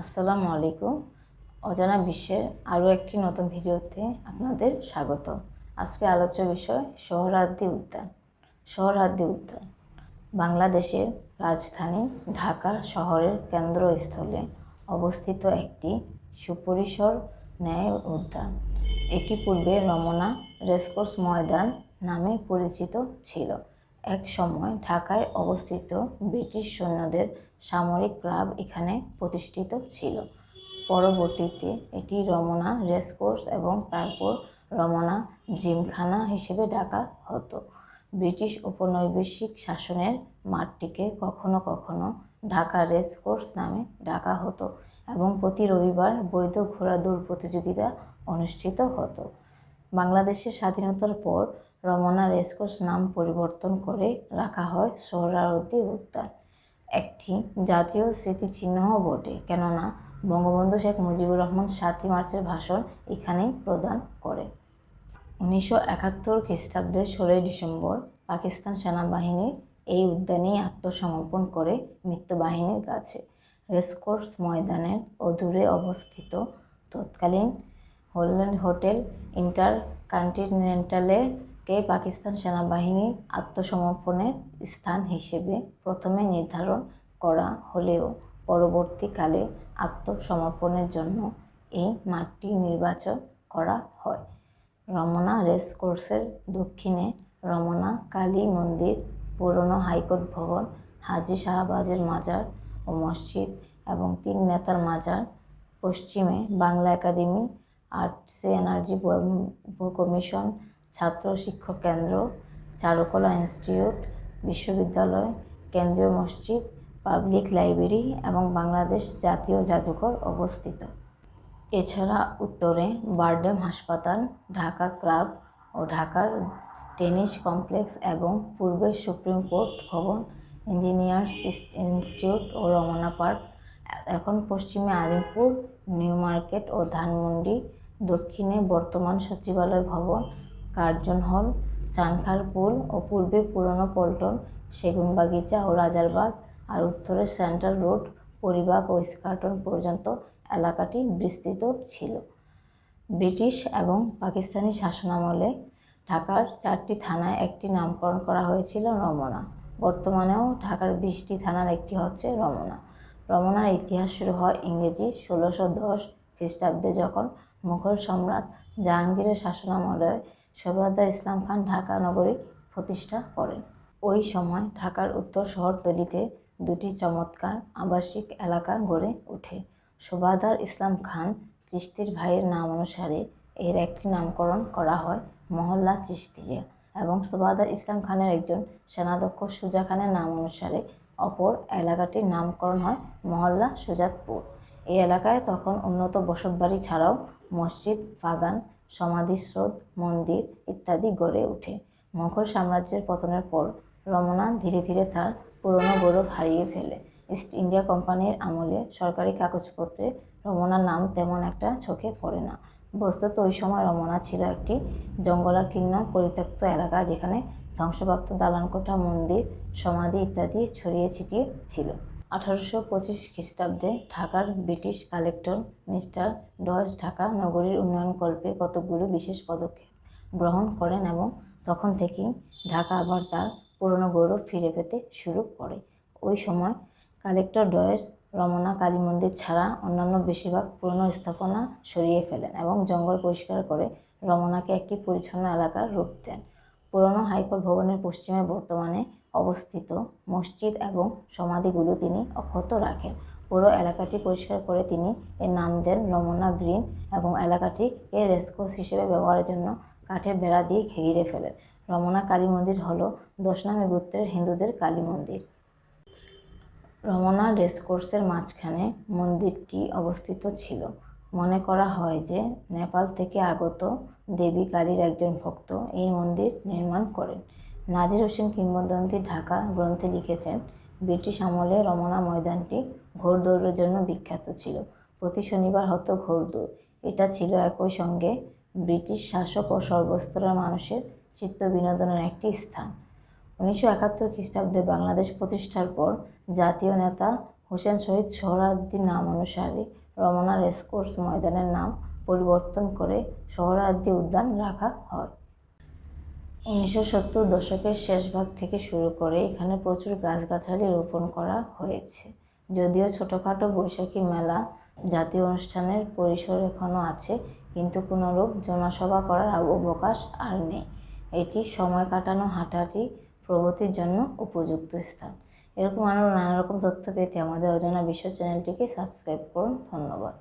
আসসালামু আলাইকুম। অজানা বিশ্বের আরও একটি নতুন ভিডিওতে আপনাদের স্বাগত। আজকে আলোচ্য বিষয় শহরাদ্দি উদ্যান সোহরাওয়ার্দী উদ্যান। বাংলাদেশের রাজধানী ঢাকা শহরের কেন্দ্রস্থলে অবস্থিত একটি সুপরিসর ন্যায় উদ্যান। এটি পূর্বে রমনা রেসকোর্স ময়দান নামে পরিচিত ছিল। এক সময় ঢাকায় অবস্থিত ব্রিটিশ সৈন্যদের সামরিক ক্লাব এখানে প্রতিষ্ঠিত ছিল। পরবর্তীতে এটি রমনা রেসকোর্স এবং তারপর রমনা জিমখানা হিসেবে ডাকা হতো। ব্রিটিশ উপনিবেশিক শাসনের মাঠটিকে কখনো কখনো ঢাকা রেসকোর্স নামে ডাকা হতো এবং প্রতি রবিবার বৈধ ঘোড়া দৌড় প্রতিযোগিতা অনুষ্ঠিত হতো। বাংলাদেশের স্বাধীনতার পর রমনা রেসকোর্স নাম পরিবর্তন করে রাখা হয় সোহরাওয়ার্দী উদ্যান একটি জাতীয় স্মৃতিচিহ্নও বটে, কেননা বঙ্গবন্ধু শেখ মুজিবুর রহমান সাতই মার্চের ভাষণ এখানেই প্রদান করে। উনিশশো একাত্তর খ্রিস্টাব্দের ষোলোই ডিসেম্বর পাকিস্তান সেনাবাহিনী এই উদ্যানেই আত্মসমর্পণ করে মিত্রবাহিনীর কাছে। রেসকোর্স ময়দানের অদূরে অবস্থিত তৎকালীন হোল্যান্ড হোটেল ইন্টার কন্টিনেন্টালে কে পাকিস্তান সেনাবাহিনীর আত্মসমর্পণের স্থান হিসেবে প্রথমে নির্ধারণ করা হলেও পরবর্তীকালে আত্মসমর্পণের জন্য এই মাঠটি নির্বাচন করা হয়। রমনা রেস কোর্সের দক্ষিণে রমনা কালী মন্দির, পুরনো হাইকোর্ট ভবন, হাজি শাহবাজের মাজার ও মসজিদ এবং তিন নেতার মাজার। পশ্চিমে Bangla academy arts energy commission ছাত্র শিক্ষক কেন্দ্র, চারুকলা ইনস্টিটিউট, বিশ্ববিদ্যালয়, কেন্দ্রীয় মসজিদ, পাবলিক লাইব্রেরি এবং বাংলাদেশ জাতীয় জাদুঘর অবস্থিত। এছাড়া উত্তরে বারডেম হাসপাতাল, ঢাকা ক্লাব ও ঢাকার টেনিস কমপ্লেক্স এবং পূর্বে সুপ্রিম কোর্ট ভবন, ইঞ্জিনিয়ার্স ইনস্টিটিউট ও রমনা পার্ক, এখন পশ্চিমে আলিমপুর নিউ মার্কেট ও ধানমন্ডি, দক্ষিণে বর্তমান সচিবালয় ভবন কার্জন হল চানখার পুল ও পূর্বে পুরনো পল্টন সেগুনবাগিচা ও রাজারবাগ আর উত্তরে সেন্ট্রাল রোড, পরিবাগ ও স্কার্টন পর্যন্ত এলাকাটি বিস্তৃত ছিল। ব্রিটিশ এবং পাকিস্তানি শাসনামলে ঢাকার চারটি থানায় একটি নামকরণ করা হয়েছিল রমনা। বর্তমানেও ঢাকার বিশটি থানার একটি হচ্ছে রমনা। রমনার ইতিহাস শুরু হয় ইংরেজি ষোলোশো দশ খ্রিস্টাব্দে যখন মুঘল সম্রাট জাহাঙ্গীরের শাসনামলে সৈয়দা ইসলাম খান ঢাকা নগরী প্রতিষ্ঠা করেন। ওই সময় ঢাকার উত্তর শহরতলিতে দুটি চমৎকার আবাসিক এলাকা গড়ে ওঠে। সুবাদার ইসলাম খান চিস্তির ভাইয়ের নাম অনুসারে এর একটি নামকরণ করা হয় মহল্লা চিস্তিয়া এবং সুবাদার ইসলাম খানের একজন সেনাধ্যক্ষ সুজা খানের নাম অনুসারে অপর এলাকাটির নামকরণ হয় মহল্লা সুজাতপুর। এই এলাকায় তখন উন্নত বসতবাড়ি ছাড়াও মসজিদ, বাগান সমাধিস্রোত, মন্দির ইত্যাদি গড়ে ওঠে। মুঘল সাম্রাজ্যের পতনের পর রমনা ধীরে ধীরে তার পুরনো গৌরব হারিয়ে ফেলে। ইস্ট ইন্ডিয়া কোম্পানির আমলে সরকারি কাগজপত্রে রমনার নাম তেমন একটা চোখে পড়ে না। বস্তুত ওই সময় রমনা ছিল একটি জঙ্গলাকীর্ণ পরিত্যক্ত এলাকা যেখানে ধ্বংসপ্রাপ্ত দালানকোঠা, মন্দির, সমাধি ইত্যাদি ছড়িয়ে ছিটিয়ে ছিল। আঠারোশো পঁচিশ খ্রিস্টাব্দে ঢাকার British collector mister Dawes Dhaka নগরীর উন্নয়নকল্পে কতকগুলো বিশেষ পদক্ষেপ গ্রহণ করেন এবং তখন থেকেই ঢাকা আবার তার পুরনো গৌরব ফিরে পেতে শুরু করে। ওই সময় কালেক্টর ডয়েস রমনা কালী মন্দির ছাড়া অন্যান্য বেশিরভাগ পুরনো স্থাপনা সরিয়ে ফেলেন এবং জঙ্গল পরিষ্কার করে রমনাকে একটি পরিচ্ছন্ন এলাকার রূপ দেন। পুরনো হাইকোর্ট ভবনের পশ্চিমে বর্তমানে অবস্থিত মসজিদ এবং সমাধিগুলো তিনি অক্ষত রাখেন। পুরো এলাকাটি পরিষ্কার করে তিনি এর নাম দেন রমনা গ্রিন এবং এলাকাটিকে রেসকোর্স হিসেবে ব্যবহারের জন্য কাঠের বেড়া দিয়ে ঘিরে ফেলেন রমনা কালী মন্দির হলো দশনামী গোত্রের হিন্দুদের কালী মন্দির। রমনা রেসকোর্সের মাঝখানে মন্দিরটি অবস্থিত ছিল। মনে করা হয় যে নেপাল থেকে আগত দেবী কালীর একজন ভক্ত এই মন্দির নির্মাণ করেন। নাজির হোসেন কিংবদন্তি ঢাকা গ্রন্থে লিখেছেন, ব্রিটিশ আমলে রমনা ময়দানটি ঘোড়দৌড়ের জন্য বিখ্যাত ছিল। প্রতি শনিবার হতো ঘোড়দৌড় এটা ছিল একই সঙ্গে ব্রিটিশ শাসক ও সর্বস্তরের মানুষের চিত্ত বিনোদনের একটি স্থান। উনিশশো একাত্তর খ্রিস্টাব্দে বাংলাদেশ প্রতিষ্ঠার পর জাতীয় নেতা হোসেন শহীদ সোহরাওয়ার্দী নাম অনুসারে রমনা রেসকোর্স ময়দানের নাম পরিবর্তন করে সোহরাওয়ার্দী উদ্যান রাখা হয়। উনিশশো সত্তর দশকের শেষ ভাগ থেকে শুরু করে এখানে প্রচুর গাছগাছালি রোপণ করা হয়েছে। যদিও ছোটোখাটো বৈশাখী মেলা, জাতীয় অনুষ্ঠানের পরিসর এখনও আছে, কিন্তু কোনোরূপ জনসভা করার অবকাশ আর নেই। এটি সময় কাটানো হাঁটাহাঁটি প্রগতির জন্য উপযুক্ত স্থান। এরকম আরও নানা রকম তথ্য পেতে আমাদের অজানা বিশ্ব চ্যানেলটিকে সাবস্ক্রাইব করুন। ধন্যবাদ।